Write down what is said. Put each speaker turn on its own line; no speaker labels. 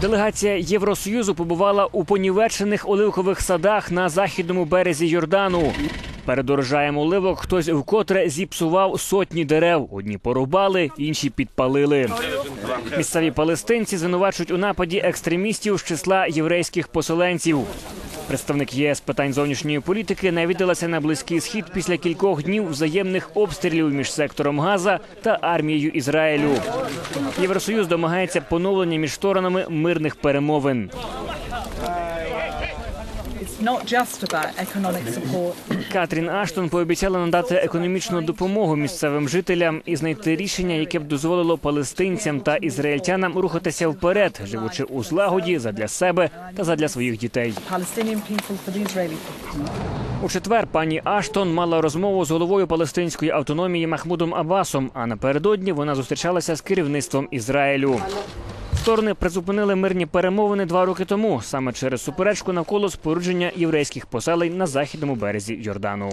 Делегація Євросоюзу побувала у понівечених оливкових садах на західному березі Йордану. Перед урожаєм оливок хтось вкотре зіпсував сотні дерев. Одні порубали, інші підпалили. Місцеві палестинці звинувачують у нападі екстремістів з числа єврейських поселенців. Представник ЄС питань зовнішньої політики навідалася на близький схід після кількох днів взаємних обстрілів між сектором Газа та армією Ізраїлю. Євросоюз домагається поновлення між сторонами мирних перемовин. Катрін Аштон пообіцяла надати економічну допомогу місцевим жителям і знайти рішення, яке б дозволило палестинцям та ізраїльтянам рухатися вперед, живучи у злагоді задля себе та задля своїх дітей. У четвер пані Аштон мала розмову з головою палестинської автономії Махмудом Абасом. А напередодні вона зустрічалася з керівництвом Ізраїлю. Сторони призупинили мирні перемовини два роки тому, саме через суперечку навколо спорудження єврейських поселень на західному березі Йордану.